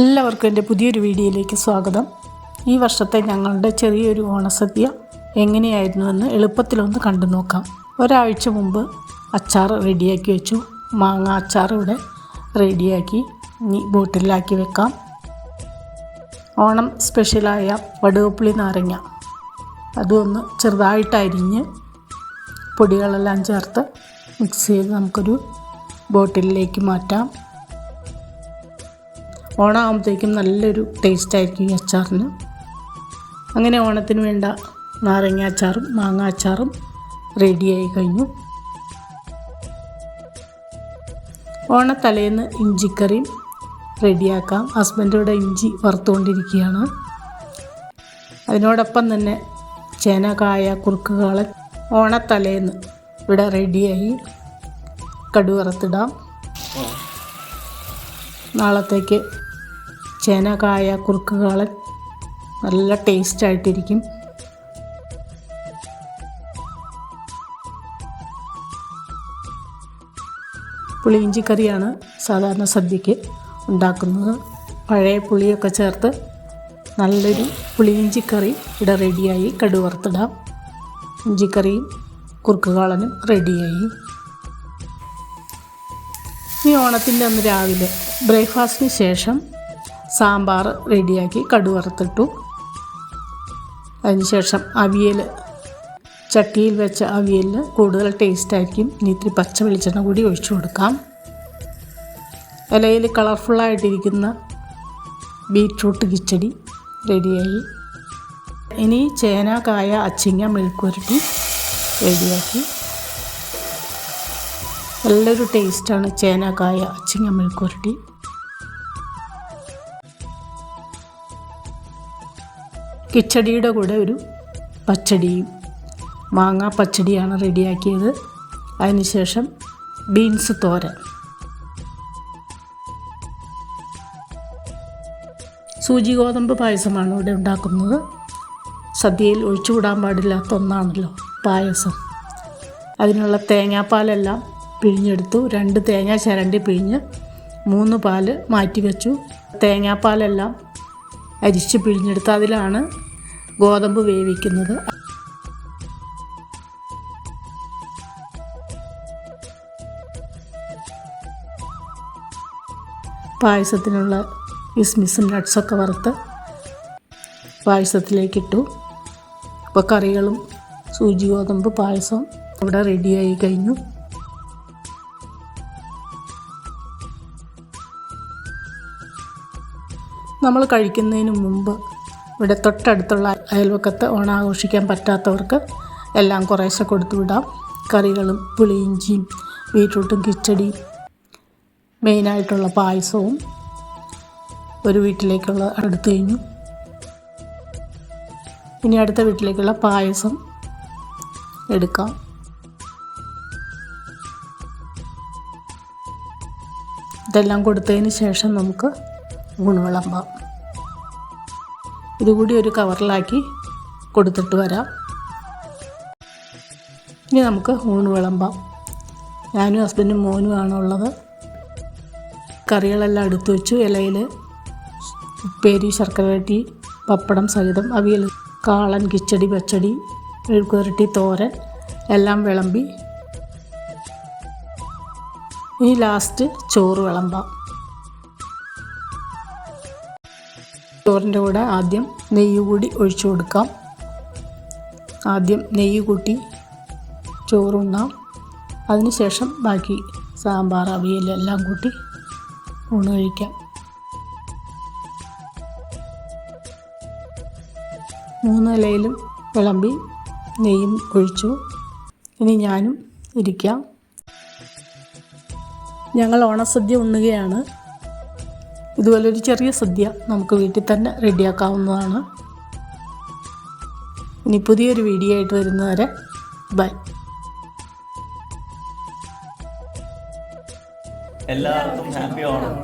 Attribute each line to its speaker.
Speaker 1: എല്ലാവർക്കും എന്റെ പുതിയൊരു വീഡിയോയിലേക്ക് സ്വാഗതം. ഈ വർഷത്തെ ഞങ്ങളുടെ ചെറിയൊരു ഓണസദ്യ എങ്ങനെയായിരുന്നുവെന്ന് എളുപ്പത്തിലൊന്ന് കണ്ടു നോക്കാം. ഒരാഴ്ച മുമ്പ് അച്ചാർ റെഡിയാക്കി വെച്ചു. മാങ്ങ അച്ചാർ ഇവിടെ റെഡിയാക്കി. ഇനി ബോട്ടിലാക്കി വെക്കാം. ഓണം സ്പെഷ്യലായ വടുവപ്പുളി നാരങ്ങ. അതൊന്ന് ഒന്ന് ചെറുതായിട്ട് അരിഞ്ഞ് പൊടികളെല്ലാം ചേർത്ത് മിക്സ് ചെയ്ത് നമുക്കൊരു ബോട്ടിലിലേക്ക് മാറ്റാം. ഓണമാകുമ്പോഴത്തേക്കും നല്ലൊരു ടേസ്റ്റ് ആയിരിക്കും ഈ അച്ചാറിന്. അങ്ങനെ ഓണത്തിന് വേണ്ട നാരങ്ങ അച്ചാറും മാങ്ങ അച്ചാറും റെഡിയായി കഴിഞ്ഞു. ഓണത്തലേന്ന് ഇഞ്ചിക്കറിയും റെഡിയാക്കാം ഹസ്ബൻഡോടെ ഇഞ്ചി വറുത്തുകൊണ്ടിരിക്കുകയാണ്. അതിനോടൊപ്പം തന്നെ ചേന കായ കുറുക്കുകളെ ഓണത്തലേന്ന് ഇവിടെ റെഡിയായി കടുവറത്തിടാം. നാളത്തേക്ക് ചേന കായ കുറുക്കുകാളൻ നല്ല ടേസ്റ്റ് ആയിട്ടിരിക്കും. പുളിയിഞ്ചി കറിയാണ് സാധാരണ സദ്യക്ക് ഉണ്ടാക്കുന്നത്. പഴയ പുളിയൊക്കെ ചേർത്ത് നല്ലൊരു പുളിയിഞ്ചി കറി ഇവിടെ റെഡിയായി കടുവറുത്തിടാം. ഇഞ്ചിക്കറിയും കുറുക്കുകാളനും റെഡിയായി ഈ ഓണത്തിന്റെ അന്ന് രാവിലെ ബ്രേക്ക്ഫാസ്റ്റിന് ശേഷം സാമ്പാർ റെഡിയാക്കി കടുവറുത്തിട്ടു. അതിനുശേഷം അവിയൽ ചട്ടിയിൽ വെച്ച അവിയലിന് കൂടുതൽ ടേസ്റ്റ് ആയിരിക്കും. ഇനി ഇത്തിരി പച്ച വെളിച്ചെണ്ണ കൂടി ഒഴിച്ചു കൊടുക്കാം. ഇലയിൽ കളർഫുള്ളായിട്ടിരിക്കുന്ന ബീറ്റ്റൂട്ട് കിച്ചടി റെഡിയായി ഇനി ചേന കായ അച്ചിങ്ങ മെഴുക്കുരട്ടി റെഡിയാക്കി നല്ലൊരു ടേസ്റ്റാണ് ചേന കായ അച്ചിങ്ങ മെഴുക്കുരട്ടി കിച്ചടിയുടെ കൂടെ ഒരു പച്ചടിയും മാങ്ങ പച്ചടിയാണ് റെഡിയാക്കിയത്. അതിനുശേഷം ബീൻസ് തോര സൂചി ഗോതമ്പ് പായസമാണ് ഇവിടെ ഉണ്ടാക്കുന്നത്. സദ്യയിൽ ഒഴിച്ചുകൂടാൻ പാടില്ലാത്ത ഒന്നാണല്ലോ പായസം. അതിനുള്ള തേങ്ങാപ്പാലെല്ലാം പിഴിഞ്ഞെടുത്തു. രണ്ട് തേങ്ങ ചിരണ്ടി പിഴിഞ്ഞ് മൂന്ന് പാൽ മാറ്റി വെച്ചു തേങ്ങാപ്പാലെല്ലാം അരിച്ച് പിഴിഞ്ഞെടുത്ത് അതിലാണ് ഗോതമ്പ് വേവിക്കുന്നത്. പായസത്തിനുള്ള കിസ്മിസും നട്ട്സൊക്കെ വറുത്ത് പായസത്തിലേക്കിട്ടു. അപ്പോൾ കറികളും സൂചി ഗോതമ്പ് പായസം ഇവിടെ റെഡിയായി കഴിഞ്ഞു. നമ്മൾ കഴിക്കുന്നതിന് മുമ്പ് ഇവിടെ തൊട്ടടുത്തുള്ള അയൽവക്കത്ത് ഓണം ആഘോഷിക്കാൻ പറ്റാത്തവർക്ക് എല്ലാം കുറേശ്ശെ കൊടുത്തു വിടാം കറികളും പുളിയിഞ്ചിയും ബീട്രൂട്ടും കിച്ചടിയും മെയിനായിട്ടുള്ള പായസവും ഒരു വീട്ടിലേക്കുള്ള അടുത്ത് കഴിഞ്ഞു. ഇനി അടുത്ത വീട്ടിലേക്കുള്ള പായസം എടുക്കാം. ഇതെല്ലാം കൊടുത്തതിന് ശേഷം നമുക്ക് ഊണ് വിളമ്പാം. ഇതുകൂടി ഒരു കവറിലാക്കി കൊടുത്തിട്ട് വരാം. ഇനി നമുക്ക് ഊണ് വിളമ്പാം. ഞാനും ഹസ്ബൻഡും മോനുമാണ് ഉള്ളത്. കറികളെല്ലാം എടുത്തു വെച്ചു. ഇലയിൽ ഉപ്പേരി ശർക്കര വരട്ടി പപ്പടം സഹിതം അവിയൽ കാളൻ കിച്ചടി പച്ചടി എഴുക്കുരട്ടി തോരൻ എല്ലാം വിളമ്പി. ഇനി ലാസ്റ്റ് ചോറ് വിളമ്പാം. ചോറിന്റെ കൂടെ ആദ്യം നെയ്യ് കൂടി ഒഴിച്ചു കൊടുക്കാം. ആദ്യം നെയ്യ് കൂട്ടി ചോറുണ്ണാം. അതിനുശേഷം ബാക്കി സാമ്പാർ അവിയൽ എല്ലാം കൂട്ടി ഊണ് കഴിക്കാം. മൂന്ന് ഇലയിലും വിളമ്പി നെയ്യും ഒഴിച്ചു. ഇനി ഞാനും ഇരിക്കാം. ഞങ്ങൾ ഓണസദ്യ ഉണ്ണുകയാണ്. ഇതുപോലൊരു ചെറിയ സദ്യ നമുക്ക് വീട്ടിൽ തന്നെ റെഡിയാക്കാവുന്നതാണ്. ഇനി പുതിയൊരു വീഡിയോ ആയിട്ട് വരുന്നവരെ ബൈ.
Speaker 2: എല്ലാവർക്കും ഹാപ്പി ഓണം.